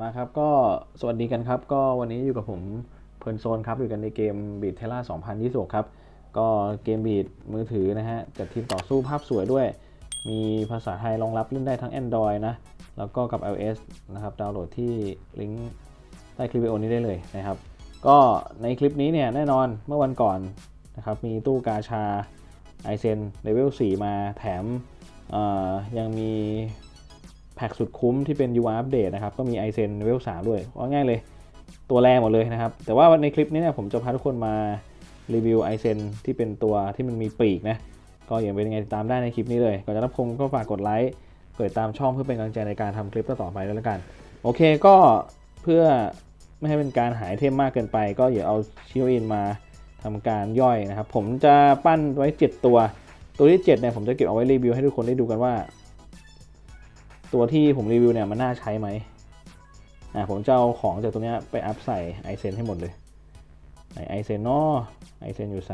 มาครับก็สวัสดีกันครับ ก็วันนี้อยู่กับผมเพลินโซนครับอยู่กันในเกมบีดเทล่า2026 ครับ ก็เกมบีดมือถือนะฮะจัดทีมต่อสู้ภาพสวยด้วย มีภาษาไทยรองรับเล่นได้ทั้ง Android นะ แล้วก็กับ iOS นะครับดาวน์โหลดที่ลิงก์ใต้คลิปวิดีโอนี้ได้เลยนะครับ ก็ในคลิปนี้เนี่ยแน่นอนเมื่อวันก่อนนะครับมีตู้กาชาไอเซนเลเวล4มาแถมยังมี พ็กสุดคุ้มที่เป็น UR Update นะครับ ก็มี i อเซนเลเวล3ด้วยเอาง่ายเลย ตัวแรงหมดเลยนะครับ แต่ว่าในคลิปนี้เนี่ยผมจะพาทุกคนมารีวิว i อเซนที่เป็นตัวที่มันมีปีกนะ ก็อย่างเป็นยังไงติดตามได้ในคลิปนี้เลย ก่อนจะรับชมก็ฝากกดไลค์กดติดตามช่องเพื่อเป็นกำลังใจในการทำคลิปต่อไปด้วยแล้วกัน โอเคก็เพื่อไม่ให้เป็นการหายเทมมากเกินไป ก็อย่าเอาชิโออินมาทำการย่อยนะครับ ผมจะปั้นไว้ 7 ตัว ตัวที่7เนี่ยผมจะเก็บเอาไว้รีวิวให้ทุกคนได้ดูกันว่า ตัวที่ผมรีวิวเนี่ยมันน่าใช้ไหมอ่าผมจะเอาของจากตัวเนี้ยไปอัพใส่ไอเซนให้หมดเลยไหนไอเซนเนาะไอเซนอยู่ใส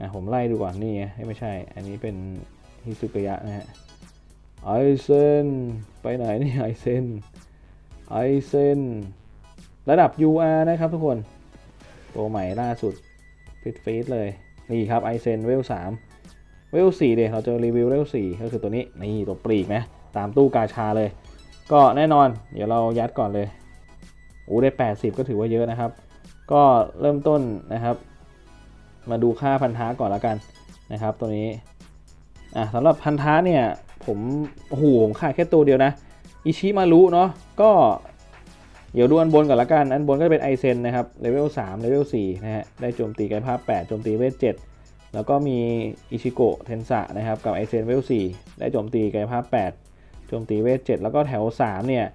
อะผมไล่ดูก่อนนี่ไงไม่ใช่ อันนี้เป็นฮิซุกยะนะฮะไอเซนไปไหนนี่ไอเซนไอเซนระดับ UR นะครับทุกคน ตัวใหม่ล่าสุดฟิตฟีดเลย นี่ครับไอเซนเวล3 เวล4เดี๋ยวเราจะรีวิวเวล4ก็คือตัวนี้นี่ตัวปลีกนะตามตู้กาชาเลย ก็แน่นอน เดี๋ยวเรายัดก่อนเลยโอ้ได้ 80 ก็ถือว่าเยอะนะครับ ก็เริ่มต้นนะครับ มาดูค่าพันธะก่อนแล้วกันนะครับ ตัวนี้อะสำหรับพันธะเนี่ยผมโอ้โหผมขาดแค่ตัวเดียวนะอิชิมารุเนาะก็เดี๋ยวดูอันบนก่อนละกัน อันบนก็จะเป็นไอเซนนะครับ เลเวล3เลเวล4นะฮะ ได้โจมตีกายภาพ 8 โจมตีเวท 7 แล้วก็มีอิชิโกะเทนสะนะครับกับไอเซนเวล4ได้โจมตีกายภาพ 8 โจมตีเวท 7 แล้วก็แถว 3 เนี่ย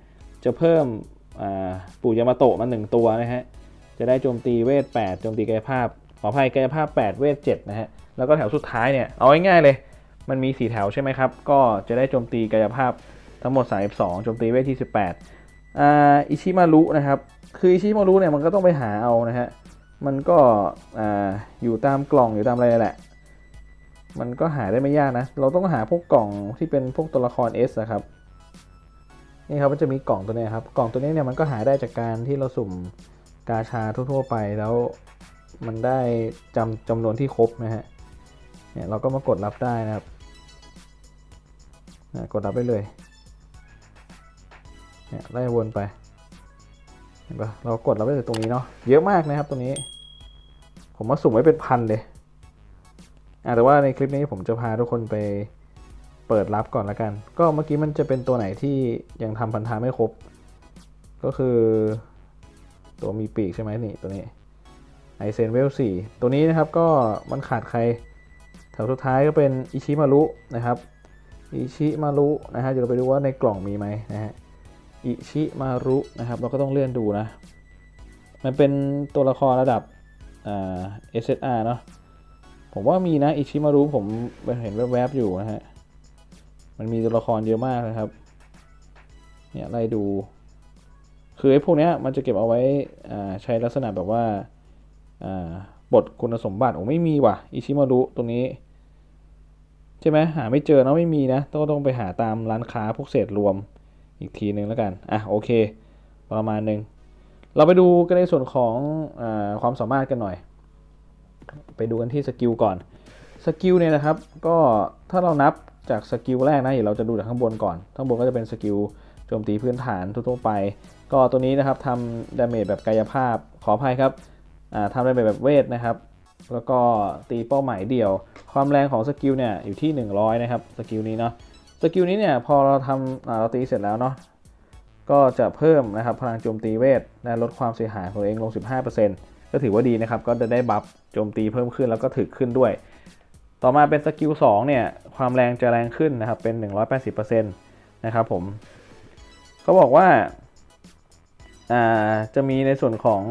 จะเพิ่มปู่ยามาโตะมา 1 ตัวนะฮะ จะได้โจมตีเวท 8 โจมตีกายภาพ ขออภัยกายภาพ 8 เวท 7 นะฮะ แล้วก็แถวสุดท้ายเนี่ย เอาง่ายๆเลย มันมี 4 แถวใช่ไหมครับ ก็จะได้โจมตีกายภาพทั้งหมด 32 โจมตีเวทที่ 18อ่าอิชิมารุนะครับ คืออิชิมารุเนี่ยมันก็ต้องไปหาเอานะฮะ มันก็ออยู่ตามกล่องอยู่ตามอะไรแหละ มันก็หาได้ไม่ยากนะ เราต้องหาพวกกล่องที่เป็นพวกตัวละคร S นะครับ นี่ครับมันจะมีกล่องตัวนี้ครับ กล่องตัวนี้เนี่ยมันก็หาได้จากการที่เราสุ่มกาชาทั่วๆไปแล้วมันได้จำจำนวนที่ครบนะฮะ เนี่ยเราก็มากดรับได้นะครับนะกดรับไปเลย เนี่ยไล่วนไป ห็นปะเรากดเรับได้จากตรงนี้เนาะเยอะมากนะครับตรงนี้ ผมมาสุ่มไว้เป็นพันเลยอแต่ว่าในคลิปนี้ผมจะพาทุกคนไปเปิดรับก่อนละกัน ก็เมื่อกี้มันจะเป็นตัวไหนที่ยังทำพันธะไม่ครบ ก็คือ ตัวมีปีกใช่ไหมนี่ตัวนี้ไอเซนเวลสี่ตัวนี้นะครับก็มันขาดใคร แถวสุดท้ายก็เป็นอิชิมารุนะครับอิชิมารุนะฮะเดี๋ยวเราไปดูว่าในกล่องมีไหมนะฮะ อิชิมารุนะครับ เราก็ต้องเลื่อนดูนะ มันเป็นตัวละครระดับอ่า SSR เนาะผมว่ามีนะอิชิมารุผมเห็นแวบๆอยู่นะฮะ มันมีตัวละครเยอะมากนะครับ เนี่ยไล่ดู คือไอ้พวกเนี้ยมันจะเก็บเอาไว้ใช้ลักษณะแบบว่าบทคุณสมบัติโอ้ไม่มีว่ะอิชิมารุตรงนี้ ใช่ไหมหาไม่เจอเนาะไม่มีนะ ต้องต้องไปหาตามร้านค้าพวกเศษรวม อีกทีหนึ่งแล้วกันอะโอเค ประมาณหนึ่งเราไปดูกันในส่วนของอความสามารถกันหน่อย ไปดูกันที่สกิลก่อนสกิลเนี่ยนะครับก็ถ้าเรานับจากสกิลแรกนะเดี๋ยวเราจะดูจากข้างบนก่อน ข้างบนก็จะเป็นสกิลโจมตีพื้นฐานทั่วๆไป ก็ตัวนี้นะครับทำดาเมจแบบกายภาพขออภัยครับทำดาเมจแบบเวทนะครับ แล้วก็ตีเป้าหมายเดียว ความแรงของสกิลเนี่ยอยู่ที่ 100 นะครับสกิลนี้เนาะ สกิลนี้เนี่ยพอเราทำเราตีเสร็จแล้วเนาะก็จะเพิ่มนะครับพลังโจมตีเวทและลดความเสียหายของเองลง 15%ก็ถือว่าดีนะครับก็จะได้บัฟโจมตีเพิ่มขึ้นแล้วก็ถึกขึ้นด้วย ต่อมาเป็นสกิล2เนี่ยความแรงจะแรงขึ้นนะครับเป็น 180%นะครับผมเขาบอกว่าอ่าจะมีในส่วนของ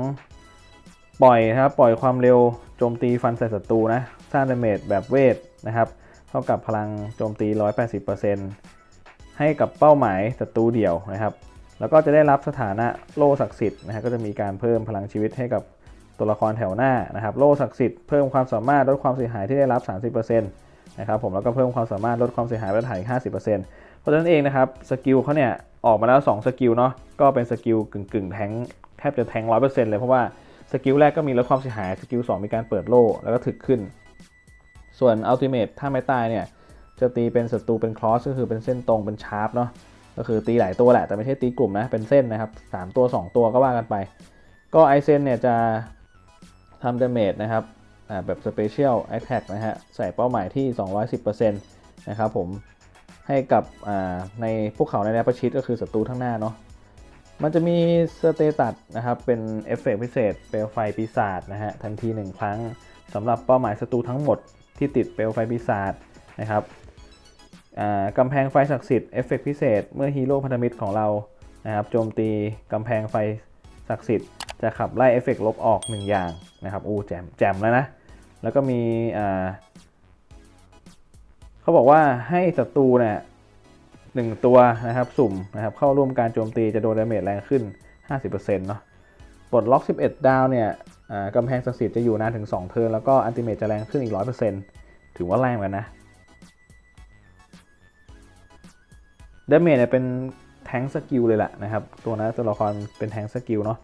ปล่อยนะครับปล่อยความเร็วโจมตีฟันใส่ศัตรูนะสร้างดาเมจแบบเวทนะครับ เท่ากับพลังโจมตี 180%ให้กับเป้าหมายศัตรูเดี่ยวนะครับ แล้วก็จะได้รับสถานะโล่ศักดิ์สิทธิ์นะฮะก็จะมีการเพิ่มพลังชีวิตให้กับตัวละครแถวหน้านะครับ โล่ศักดิ์สิทธิ์เพิ่มความสามารถลดความเสียหายที่ได้รับ 30%นะครับผมแล้วก็เพิ่มความสามารถลดความเสียหายประฐานอีก50%เพราะฉะนั้นเองนะครับสกิลเขาเนี่ยออกมาแล้ว 2 สกิลเนาะก็เป็นสกิลกึ่งกึ่งๆแทงแทบจะแทง100%เลยเพราะว่าสกิลแรกก็มีลดความเสียหายสกิล2มีการเปิดโล่แล้วก็ถึกขึ้น ส่วนอัลติเม e ถ้าไม่ตายเนี่ย จะตีเป็นศัตรูเป็นคลอสก็คือเป็นเส้นตรงเป็นชาร์ปเนาะก็คือตีหลายตัวแหละ แต่ไม่ใช่ตีกลุ่มนะ เป็นเส้นนะครับสามตัว 2 ตัวก็ว่ากันไป ก็ไอเซนเนี่ยจะทำดาเมจนะครับแบบ Special Attack นะฮะ ใส่เป้าหมายที่ 210%นะครับผมให้กับในพวกเขาในแนวประชิดก็คือศัตรูทั้งหน้าเนาะมันจะมีสเตตัสนะครับ เป็นเอฟเฟกต์พิเศษ เปลวไฟปีศาจนะฮะ ทันที 1 ครั้งสำหรับเป้าหมายศัตรูทั้งหมด ที่ติดเปลวไฟปีศาจนะครับอ่ากำแพงไฟศักดิ์สิทธิ์เอฟเฟกต์พิเศษ เมื่อฮีโร่พันธมิตรของเรานะครับโจมตีกำแพงไฟศักดิ์สิทธิ์จะขับไล่เอฟเฟกต์ลบออก 1 อย่างนะครับอู้แจมแจมแล้วนะ แล้วก็มีเขาบอกว่าให้ศัตรูเนี่ยหนึ่งตัวนะครับสุ่มนะครับเข้าร่วมการโจมตีจะโดนดาเมจแรงขึ้น 50%เนาะปลดล็อก 11 ดาวเนี่ย กำแพงศักดิ์สิทธิ์จะอยู่นานถึง 2 เทิร์นแล้วก็อันติเมจจะแรงขึ้นอีก 100%ถือว่าแรงกันนะเดเมจเนี่ยเป็นแทงสกิลเลยแหละนะครับ ตัวนั้นตัวละครเป็นแทงสกิลเนาะ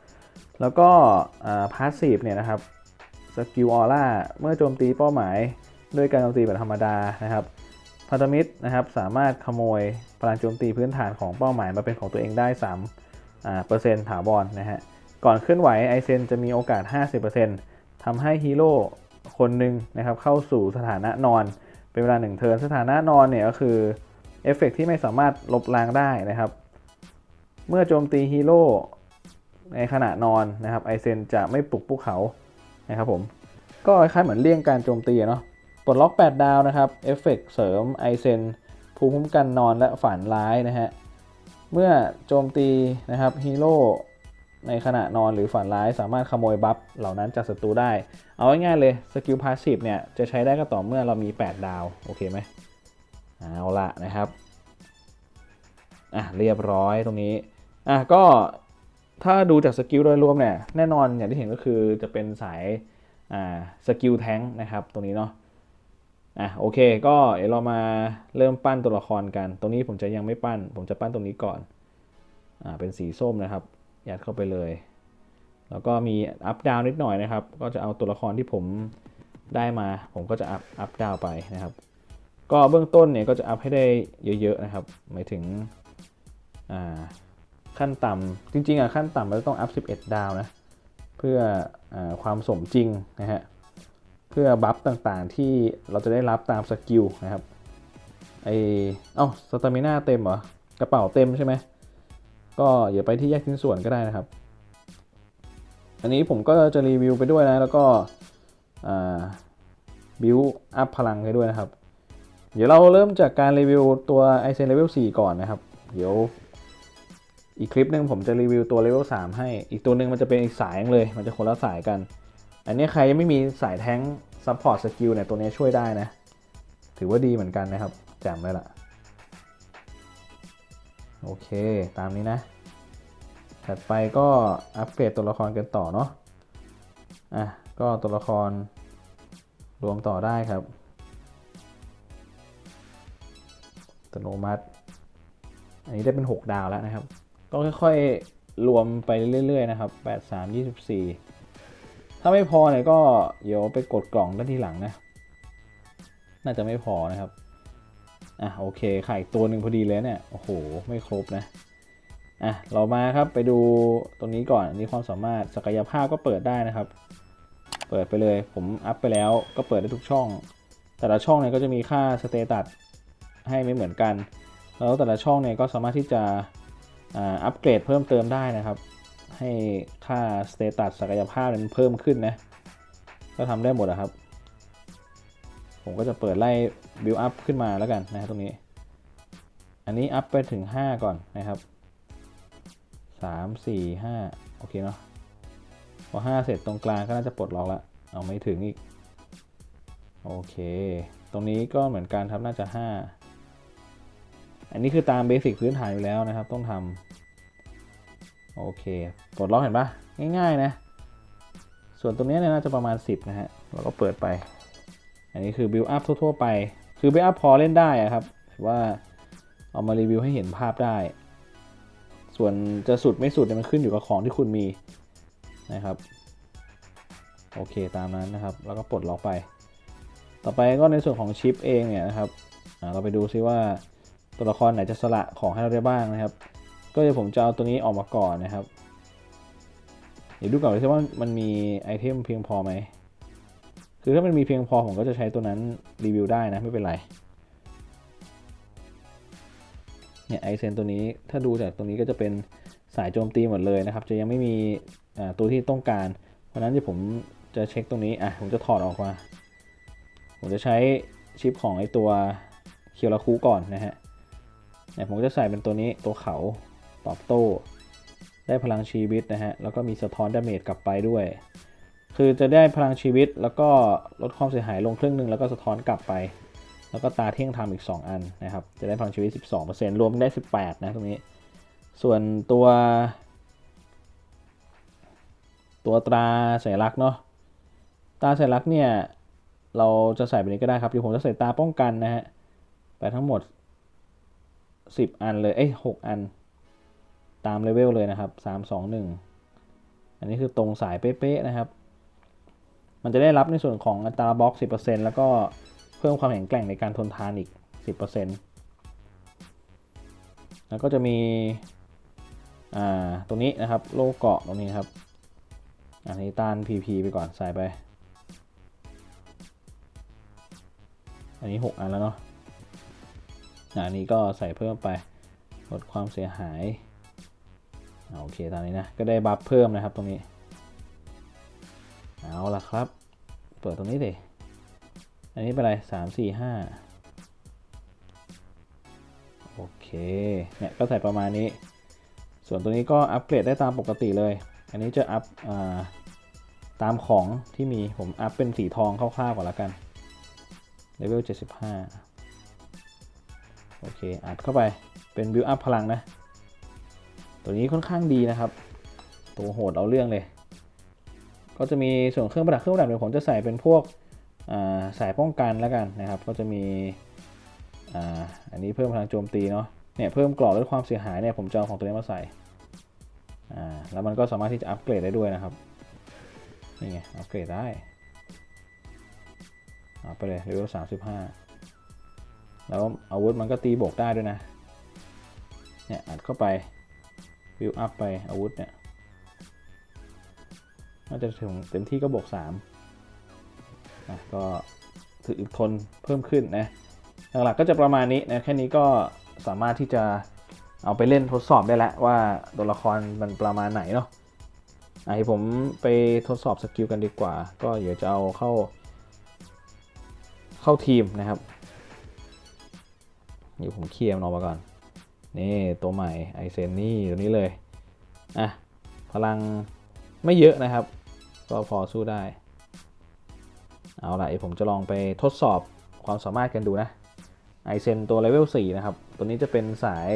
แล้วก็พาสซีฟเนี่ยนะครับสกิลออร่าเมื่อโจมตีเป้าหมายด้วยการโจมตีแบบธรรมดานะครับพันธมิตรนะครับสามารถขโมยพลังโจมตีพื้นฐานของเป้าหมายมาเป็นของตัวเองได้3อ่าเปอร์เซ็นต์ถาวรนะฮะ ก่อนเคลื่อนไหวไอเซนจะมีโอกาส 50%ทำให้ฮีโร่คนหนึ่งนะครับเข้าสู่สถานะนอน เป็นเวลา1เทิร์นสถานะนอนเนี่ยก็คือเอฟเฟกที่ไม่สามารถลบล้างได้นะครับ เมื่อโจมตีฮีโร่ในขณะนอนนะครับไอเซนจะไม่ปลุกพวกเขานะครับผมก็คล้ายๆเหมือนเลี่ยงการโจมตีเนาะปลดล็อก 8 ดาวนะครับเอฟเฟกเสริมไอเซนภูมิคุ้มกันนอนและฝันร้ายนะฮะเมื่อโจมตีนะครับฮีโร่ ในขณะนอนหรือฝันร้ายสามารถขโมยบัฟเหล่านั้นจากศัตรูได้ เอาง่ายๆเลยสกิลพาสซีฟเนี่ยจะใช้ได้ก็ต่อเมื่อเรามี 8 ดาว โอเคไหมเอาละนะครับอะเรียบร้อยตรงนี้อะก็ถ้าดูจากสกิลโดยรวมเนี่ยแน่นอนอย่างที่เห็นก็คือจะเป็นสายอ่าสกิลแทงนะครับตรงนี้เนาะอะโอเคก็เดี๋ยวเรามาเริ่มปั้นตัวละครกัน ตรงนี้ผมจะยังไม่ปั้น ผมจะปั้นตรงนี้ก่อนอ่าเป็นสีส้มนะครับ ยัดเข้าไปเลย แล้วก็มีอัพดาวนิดหน่อยนะครับ ก็จะเอาตัวละครที่ผมได้มา ผมก็จะอัพอัพดาวไปนะครับ ก็เบื้องต้นเนี่ยก็จะอัพให้ได้เยอะๆนะครับ หมายถึงขั้นต่ำจริงๆอะขั้นต่ำเราต้องอัพ 11 ดาวนะ เพื่ออความสมจริงนะฮะ เพื่อบัฟต่างๆที่เราจะได้รับตามสกิลนะครับ ไอเอ้าสตามิน่าเต็มเหรอกระเป๋าเต็มใช่ไหม ก็อย่าไปที่แยกชิ้นส่วนก็ได้นะครับ อันนี้ผมก็จะรีวิวไปด้วยนะ แล้วก็บิวอัพพลังให้ด้วยนะครับ เดี๋ยวเราเริ่มจากการรีวิวตัวไอเซนเลเวล4ก่อนนะครับ เดี๋ยวอีกคลิปหนึ่งผมจะรีวิวตัวเลเวล3ให้ อีกตัวหนึ่งมันจะเป็นอีกสายเลย มันจะคนละสายกัน อันนี้ใครยังไม่มีสายแท้งซัพพอร์ตสกิลเนี่ยตัวนี้ช่วยได้นะ ถือว่าดีเหมือนกันนะครับแจ่มเลยล่ะ โอเค ตามนี้นะ ถัดไปก็อัปเกรดตัวละครกันต่อเนาะ อะ ก็ตัวละครรวมต่อได้ครับอัตโนมัติ อันนี้ได้เป็น 6 ดาวแล้วนะครับ ก็ค่อยๆ รวมไปเรื่อยๆ นะครับ 8 3 24 ถ้าไม่พอเนี่ยก็เดี๋ยวไปกดกล่องด้านที่หลังนะ น่าจะไม่พอนะครับ อะโอเคขายตัวหนึ่งพอดีเลยเนี่ยโอ้โหไม่ครบนะอะเรามาครับไปดูตรงนี้ก่อนอันนี้ความสามารถศักยภาพก็เปิดได้นะครับ เปิดไปเลยผมอัพไปแล้วก็เปิดได้ทุกช่อง แต่ละช่องเนี่ยก็จะมีค่าสเตตัสให้ไม่เหมือนกัน แล้วแต่ละช่องเนี่ยก็สามารถที่จะอัปเกรดเพิ่มเติมได้นะครับ ให้ค่าสเตตัสศักยภาพมันเพิ่มขึ้นนะก็ทำได้หมดนะครับ ผมก็จะเปิดไล่บิลอัพขึ้นมาแล้วกันนะครับตรงนี้ อันนี้อัพไปถึง 5 ก่อนนะครับ 3 4 5 โอเคเนาะพอ 5 เสร็จตรงกลางก็น่าจะปลดล็อกแล้วเอาไม่ถึงอีก โอเค ตรงนี้ก็เหมือนกันครับน่าจะ 5 อันนี้คือตามเบสิกพื้นฐานอยู่แล้วนะครับ ต้องทำโอเคปลดล็อกเห็นปะง่ายๆนะ ส่วนตรงนี้เนี่ยน่าจะประมาณ 10 นะฮะเราก็เปิดไป อันนี้คือ build up ทั่วๆไป คือไปอัพพอเล่นได้ครับว่าเอามารีวิวให้เห็นภาพได้ ส่วนจะสุดไม่สุดเนี่ยมันขึ้นอยู่กับของที่คุณมีนะครับ โอเคตามนั้นนะครับ แล้วก็ปลดล็อกไป ต่อไปก็ในส่วนของชิปเองเนี่ยนะครับเราไปดูซิว่าตัวละครไหนจะสละของให้เราได้บ้างนะครับ ก็เดี๋ยวผมจะเอาตัวนี้ออกมาก่อนนะครับ เดี๋ยวดูก่อนเลยว่ามันมีไอเทมเพียงพอไหม คือถ้ามันมีเพียงพอผมก็จะใช้ตัวนั้นรีวิวได้นะ ไม่เป็นไร เนี่ยไอเซนตัวนี้ถ้าดูจากตรงนี้ก็จะเป็นสายโจมตีหมดเลยนะครับ จะยังไม่มีตัวที่ต้องการ เพราะนั้นเดี๋ยวผมจะเช็คตรงนี้ อะ ผมจะถอดออกมา ผมจะใช้ชิปของไอตัวเคียวราคูก่อนนะฮะ เนี่ยผมจะใส่เป็นตัวนี้ตัวเขาตอบโต้ ได้พลังชีวิตนะฮะ แล้วก็มีสะท้อนดาเมจกลับไปด้วย คือจะได้พลังชีวิตแล้วก็ลดความเสียหายลงครึ่งหนึ่งแล้วก็สะท้อนกลับไป แล้วก็ตาเที่ยงทำอีก 2 อันนะครับ จะได้พลังชีวิต 12%รวมได้ 18 นะตรงนี้ ส่วนตัว ตัวตราสัญลักษณ์เนาะตาสัญลักษณ์เนี่ยเราจะใส่แบบนี้ก็ได้ครับเดี๋ยวผมจะใส่ตาป้องกันนะฮะไปทั้งหมด 10 อันเลยเอ้ย6อัน ตามเลเวลเลยนะครับ 3 2 1 อันนี้คือตรงสายเป๊ะๆนะครับ มันจะได้รับในส่วนของอัตราบล็อก 10%แล้วก็เพิ่มความแข็งแกร่งในการทนทานอีก 10%แล้วก็จะมีอ่าตรงนี้นะครับโล่เกาะตรงนี้ครับอันนี้ต้าน PP ไปก่อนใส่ไป อันนี้ 6 อันแล้วเนาะอันนี้ก็ใส่เพิ่มไปลดความเสียหายโอเคตามนี้นะก็ได้บัฟเพิ่มนะครับตรงนี้ เอาละครับ เปิดตรงนี้ดิ อันนี้เป็นอะไรสามสี่ห้าโอเค เนี่ยก็ใส่ประมาณนี้ ส่วนตัวนี้ก็อัปเกรดได้ตามปกติเลย อันนี้จะอัพตามของที่มีผมอัพเป็นสีทองคร่าวๆก่อนละกันเลเวล75 โอเค อัดเข้าไปเป็นบิวอัพพลังนะ ตัวนี้ค่อนข้างดีนะครับ ตัวโหดเอาเรื่องเลย ก็จะมีส่วนเครื่องประดับเครื่องประดับเดี๋ยวผมจะใส่เป็นพวกสายป้องกันแล้วกันนะครับ ก็จะมีออันนี้เพิ่มพลังโจมตีเนาะเนี่ยเพิ่มกรอบลดความเสียหายเนี่ยผมจะเอาของตัวนี้มาใส่าแล้วมันก็สามารถที่จะอัปเกรดได้ด้วยนะครับนี่ไงอัปเกรดได้เอาไปเลยเลเวลสามสิบห้าแล้วอาวุธมันก็ตีบวกได้ด้วยนะเนี่ยอัดเข้าไปวิวอัพไปอาวุธเนี่ย น่าจะถึงเต็มที่ก็บวก3นะก็ถืออึดทนเพิ่มขึ้นนะหลักๆก็จะประมาณนี้นะแค่นี้ก็สามารถที่จะเอาไปเล่นทดสอบได้แล้วว่าตัวละครมันประมาณไหนเนาะไอผมไปทดสอบสกิลกันดีกว่า ก็เดี๋ยวจะเอาเข้า เข้าทีมนะครับเดี๋ยวผมเคลียร์มันออกมาก่อน นี่ตัวใหม่ไอเซนนี่ตัวนี้เลย อะ พลัง ไม่เยอะนะครับ ก็พอสู้ได้ เอาละเดี๋ยวผมจะลองไปทดสอบความสามารถกันดูนะไอเซนตัวเลเวล4นะครับ ตัวนี้จะเป็นสาย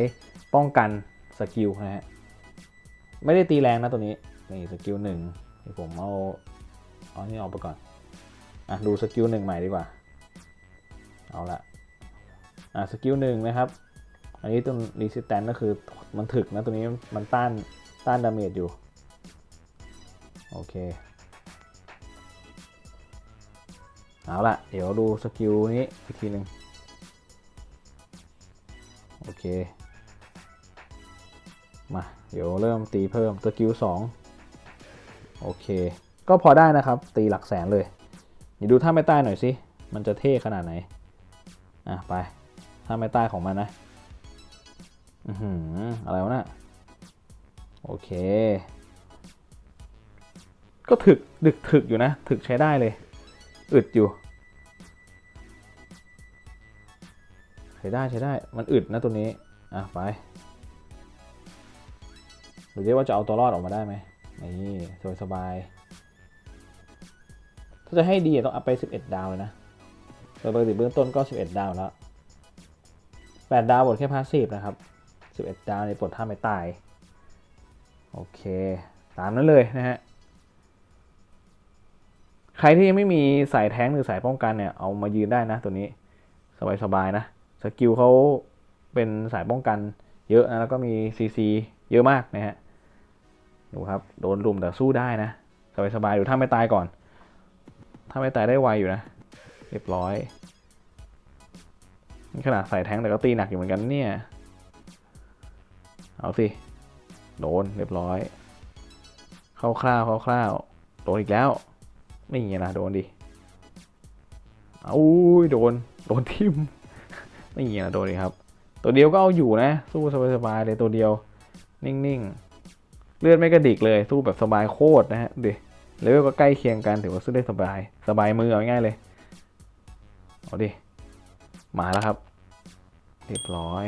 ป้องกันสกิลนะฮะ ไม่ได้ตีแรงนะตัวนี้ นี่สกิลหนึ่งเดี๋ยวผมเอาเอานี่ออกไปก่อน อะดูสกิลหนึ่งใหม่ดีกว่า เอาละอะสกิลหนึ่งนะครับ อันนี้ตัวรีสิสแตนก็คือมันถึกนะตัวนี้มันต้านต้านดาเมจอยู่ โอเค เอาละเดี๋ยวดูสกิลนี้อีกทีหนึ่งโอเค มา เดี๋ยวเริ่มตีเพิ่มสกิล2โอเค ก็พอได้นะครับ ตีหลักแสนเลย เดี๋ยวดูท่าไม่ใต้หน่อยสิ มันจะเท่ขนาดไหน อะ ไป ท่าไม่ใต้ของมันนะ อือหือ อะไรวะนะ่ะโอเค ก็ถึกดึกถึกอยู่นะ ถึกใช้ได้เลย อึดอยู่ ใช้ได้ใช้ได้ มันอึดนะตัวนี้ อะ ไปดูดิว่าจะเอาตัวรอดออกมาได้ไหมนี่สบายสบายถ้าจะให้ดีต้องอัพไป 11 ดาวเลยนะโดยปกติเบื้องต้นก็ 11 ดาวแล้ว 8 ดาวบทแค่พาสซีฟนะครับ 11 ดาวในปลดท่าไม่ตาย โอเค ตามนั้นเลยนะฮะ ใครที่ยังไม่มีสายแท้งหรือสายป้องกันเนี่ยเอามายืนได้นะตัวนี้สบายๆนะสกิลเขาเป็นสายป้องกันเยอะนะแล้วก็มีซีซีเยอะมากนะฮะดูครับโดนลุมแต่สู้ได้นะสบายๆอยู่ถ้าไม่ตายก่อน ถ้าไม่ตายได้ไวอยู่นะ เรียบร้อยขนาดใส่แท้งแต่ก็ตีหนักอยู่เหมือนกันเนี่ย เอาสิ โดนเรียบร้อยคร่าวเข้าคร่าวๆโดนอีกแล้ว ไม่มีนะโดนดิอุ้ยโดน โดนทิมไม่มีนะโดนดิครับ ตัวเดียวก็เอาอยู่นะ สู้สบายๆเลยตัวเดียว นิ่งๆ เลือดไม่กระดิกเลย สู้แบบสบายโคตรนะฮะดิเลเวลก็ใกล้เคียงกันถือว่าสู้ได้สบาย สบายมือเอาง่ายเลย เอาดิ มาแล้วครับ เรียบร้อย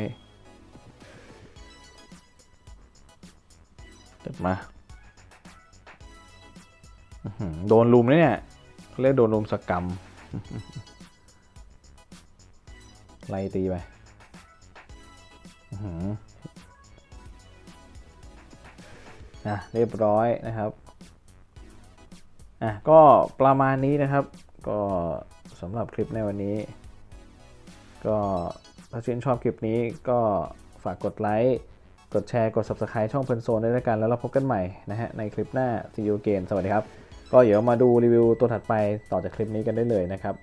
เดินมา โดนลุมเนี่ยเขาเรียกโดนลุมสกรรมไล่ตีไปอื้อหืออะเรียบร้อยนะครับ อะ ก็ประมาณนี้นะครับ ก็สำหรับคลิปในวันนี้ ก็ถ้าชื่นชอบคลิปนี้ก็ฝากกดไลค์ กดแชร์ กด Subscribe ช่องเพลินโซนด้วยแล้วกัน แล้วเราพบกันใหม่นะฮะในคลิปหน้า See you again สวัสดีครับ ก็เดี๋ยวมาดูรีวิวตัวถัดไปต่อจากคลิปนี้กันได้เลยนะครับ